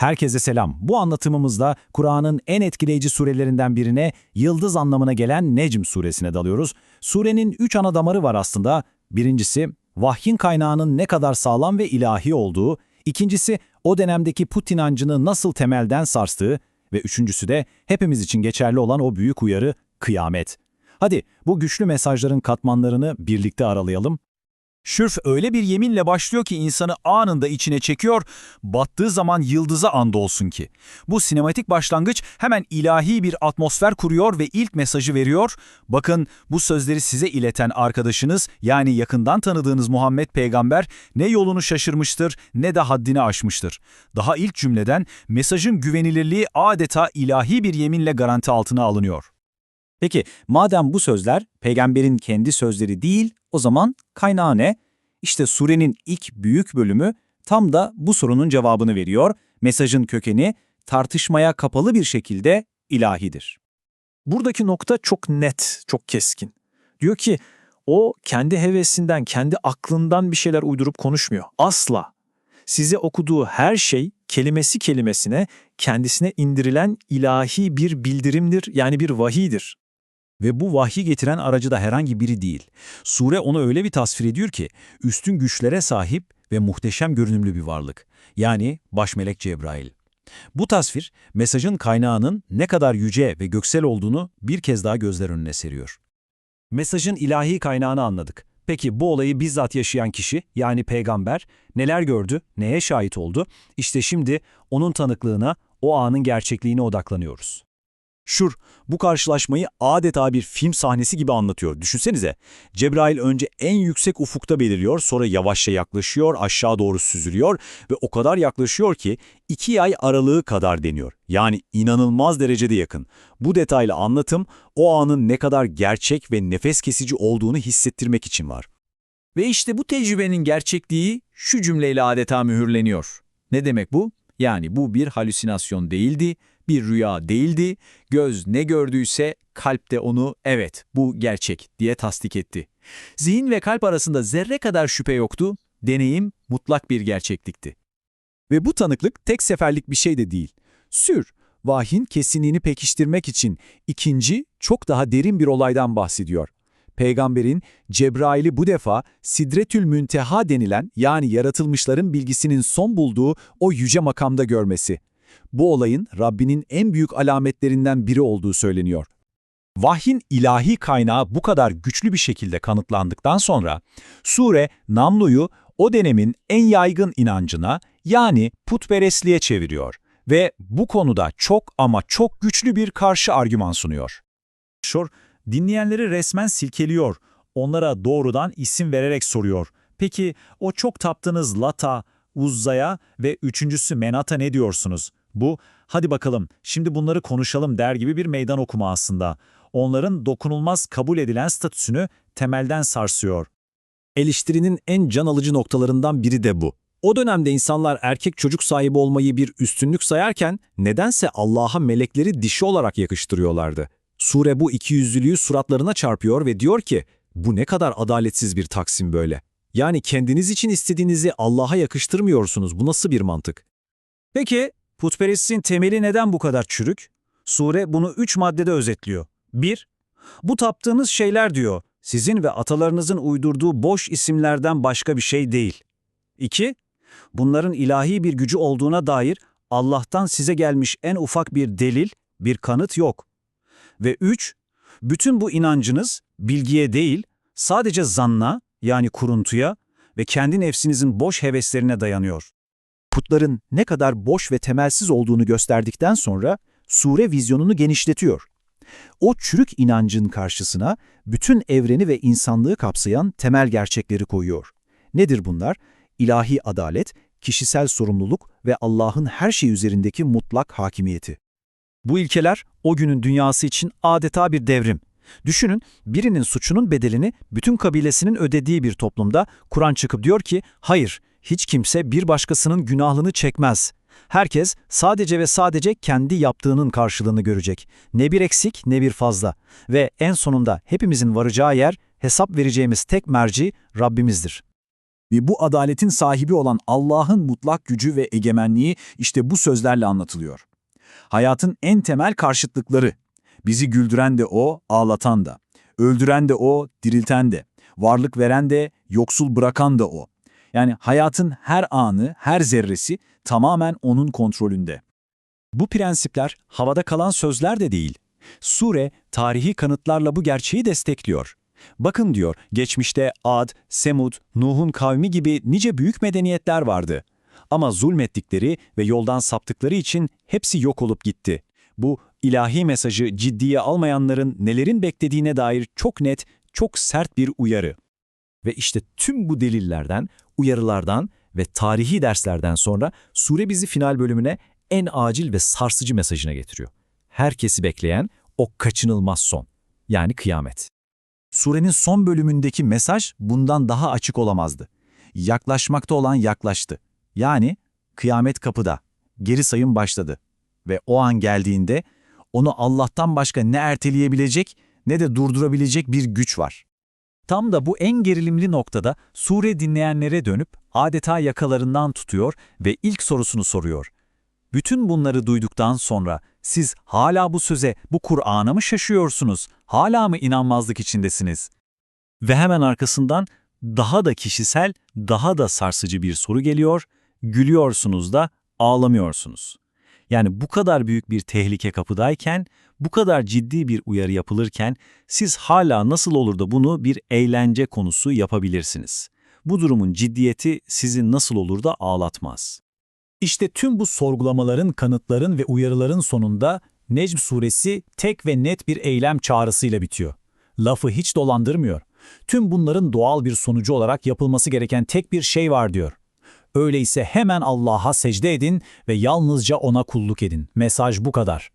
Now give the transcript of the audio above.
Herkese selam. Bu anlatımımızda Kur'an'ın en etkileyici surelerinden birine yıldız anlamına gelen Necm suresine dalıyoruz. Surenin üç ana damarı var aslında. Birincisi, vahyin kaynağının ne kadar sağlam ve ilahi olduğu. İkincisi, o dönemdeki put inancını nasıl temelden sarstığı. Ve üçüncüsü de hepimiz için geçerli olan o büyük uyarı, kıyamet. Hadi bu güçlü mesajların katmanlarını birlikte aralayalım. Şürf öyle bir yeminle başlıyor ki insanı anında içine çekiyor, battığı zaman yıldıza andolsun ki. Bu sinematik başlangıç hemen ilahi bir atmosfer kuruyor ve ilk mesajı veriyor. Bakın bu sözleri size ileten arkadaşınız yani yakından tanıdığınız Muhammed peygamber ne yolunu şaşırmıştır ne de haddini aşmıştır. Daha ilk cümleden mesajın güvenilirliği adeta ilahi bir yeminle garanti altına alınıyor. Peki madem bu sözler peygamberin kendi sözleri değil, o zaman kaynağı ne? İşte surenin ilk büyük bölümü tam da bu sorunun cevabını veriyor. Mesajın kökeni tartışmaya kapalı bir şekilde ilahidir. Buradaki nokta çok net, çok keskin. Diyor ki o kendi hevesinden, kendi aklından bir şeyler uydurup konuşmuyor. Asla. Size okuduğu her şey kelimesi kelimesine kendisine indirilen ilahi bir bildirimdir, yani bir vahiydir. Ve bu vahyi getiren aracı da herhangi biri değil. Sure onu öyle bir tasvir ediyor ki, üstün güçlere sahip ve muhteşem görünümlü bir varlık. Yani başmelek Cebrail. Bu tasvir, mesajın kaynağının ne kadar yüce ve göksel olduğunu bir kez daha gözler önüne seriyor. Mesajın ilahi kaynağını anladık. Peki bu olayı bizzat yaşayan kişi, yani peygamber, neler gördü, neye şahit oldu? İşte şimdi onun tanıklığına, o anın gerçekliğine odaklanıyoruz. Şur, bu karşılaşmayı adeta bir film sahnesi gibi anlatıyor. Düşünsenize, Cebrail önce en yüksek ufukta beliriyor, sonra yavaşça yaklaşıyor, aşağı doğru süzülüyor ve o kadar yaklaşıyor ki iki ay aralığı kadar deniyor. Yani inanılmaz derecede yakın. Bu detaylı anlatım o anın ne kadar gerçek ve nefes kesici olduğunu hissettirmek için var. Ve işte bu tecrübenin gerçekliği şu cümleyle adeta mühürleniyor. Ne demek bu? Yani bu bir halüsinasyon değildi, bir rüya değildi, göz ne gördüyse kalp de onu evet bu gerçek diye tasdik etti. Zihin ve kalp arasında zerre kadar şüphe yoktu, deneyim mutlak bir gerçeklikti. Ve bu tanıklık tek seferlik bir şey de değil. Sür, vahyin kesinliğini pekiştirmek için ikinci, çok daha derin bir olaydan bahsediyor. Peygamberin Cebrail'i bu defa Sidretül Münteha denilen yani yaratılmışların bilgisinin son bulduğu o yüce makamda görmesi. Bu olayın Rabbinin en büyük alametlerinden biri olduğu söyleniyor. Vahyin ilahi kaynağı bu kadar güçlü bir şekilde kanıtlandıktan sonra, sure Namlu'yu o dönemin en yaygın inancına yani putperestliğe çeviriyor ve bu konuda çok ama çok güçlü bir karşı argüman sunuyor. Şor, dinleyenleri resmen silkeliyor, onlara doğrudan isim vererek soruyor. Peki o çok taptığınız Lata, Uzza'ya ve üçüncüsü Menat'a ne diyorsunuz? Bu, hadi bakalım şimdi bunları konuşalım der gibi bir meydan okuma aslında. Onların dokunulmaz kabul edilen statüsünü temelden sarsıyor. Eleştirinin en can alıcı noktalarından biri de bu. O dönemde insanlar erkek çocuk sahibi olmayı bir üstünlük sayarken nedense Allah'a melekleri dişi olarak yakıştırıyorlardı. Sure bu ikiyüzlülüğü suratlarına çarpıyor ve diyor ki, bu ne kadar adaletsiz bir taksim böyle. Yani kendiniz için istediğinizi Allah'a yakıştırmıyorsunuz. Bu nasıl bir mantık? Peki, putperestliğin temeli neden bu kadar çürük? Sure bunu üç maddede özetliyor. 1. Bu taptığınız şeyler diyor, sizin ve atalarınızın uydurduğu boş isimlerden başka bir şey değil. 2. Bunların ilahi bir gücü olduğuna dair Allah'tan size gelmiş en ufak bir delil, bir kanıt yok. Ve 3. Bütün bu inancınız bilgiye değil, sadece zanna yani kuruntuya ve kendi nefsinizin boş heveslerine dayanıyor. Putların ne kadar boş ve temelsiz olduğunu gösterdikten sonra sure vizyonunu genişletiyor. O çürük inancın karşısına bütün evreni ve insanlığı kapsayan temel gerçekleri koyuyor. Nedir bunlar? İlahi adalet, kişisel sorumluluk ve Allah'ın her şey üzerindeki mutlak hakimiyeti. Bu ilkeler o günün dünyası için adeta bir devrim. Düşünün, birinin suçunun bedelini bütün kabilesinin ödediği bir toplumda Kur'an çıkıp diyor ki, hayır, hiç kimse bir başkasının günahını çekmez. Herkes sadece ve sadece kendi yaptığının karşılığını görecek. Ne bir eksik ne bir fazla. Ve en sonunda hepimizin varacağı yer hesap vereceğimiz tek merci Rabbimizdir. Ve bu adaletin sahibi olan Allah'ın mutlak gücü ve egemenliği işte bu sözlerle anlatılıyor. Hayatın en temel karşıtlıkları. Bizi güldüren de o, ağlatan da. Öldüren de o, dirilten de. Varlık veren de, yoksul bırakan da o. Yani hayatın her anı, her zerresi tamamen onun kontrolünde. Bu prensipler havada kalan sözler de değil. Sure, tarihi kanıtlarla bu gerçeği destekliyor. Bakın diyor, geçmişte Ad, Semud, Nuh'un kavmi gibi nice büyük medeniyetler vardı. Ama zulmettikleri ve yoldan saptıkları için hepsi yok olup gitti. Bu ilahi mesajı ciddiye almayanların nelerin beklediğine dair çok net, çok sert bir uyarı. Ve işte tüm bu delillerden, uyarılardan ve tarihi derslerden sonra sure bizi final bölümüne en acil ve sarsıcı mesajına getiriyor. Herkesi bekleyen o kaçınılmaz son, yani kıyamet. Surenin son bölümündeki mesaj bundan daha açık olamazdı. Yaklaşmakta olan yaklaştı. Yani kıyamet kapıda, geri sayım başladı. Ve o an geldiğinde onu Allah'tan başka ne erteleyebilecek ne de durdurabilecek bir güç var. Tam da bu en gerilimli noktada sure dinleyenlere dönüp adeta yakalarından tutuyor ve ilk sorusunu soruyor. Bütün bunları duyduktan sonra siz hala bu söze, bu Kur'an'a mı şaşıyorsunuz? Hala mı inanmazlık içindesiniz? Ve hemen arkasından daha da kişisel, daha da sarsıcı bir soru geliyor. Gülüyorsunuz da ağlamıyorsunuz. Yani bu kadar büyük bir tehlike kapıdayken, bu kadar ciddi bir uyarı yapılırken siz hala nasıl olur da bunu bir eğlence konusu yapabilirsiniz? Bu durumun ciddiyeti sizi nasıl olur da ağlatmaz? İşte tüm bu sorgulamaların, kanıtların ve uyarıların sonunda Necm suresi tek ve net bir eylem çağrısıyla bitiyor. Lafı hiç dolandırmıyor. Tüm bunların doğal bir sonucu olarak yapılması gereken tek bir şey var diyor. Öyleyse hemen Allah'a secde edin ve yalnızca O'na kulluk edin. Mesaj bu kadar.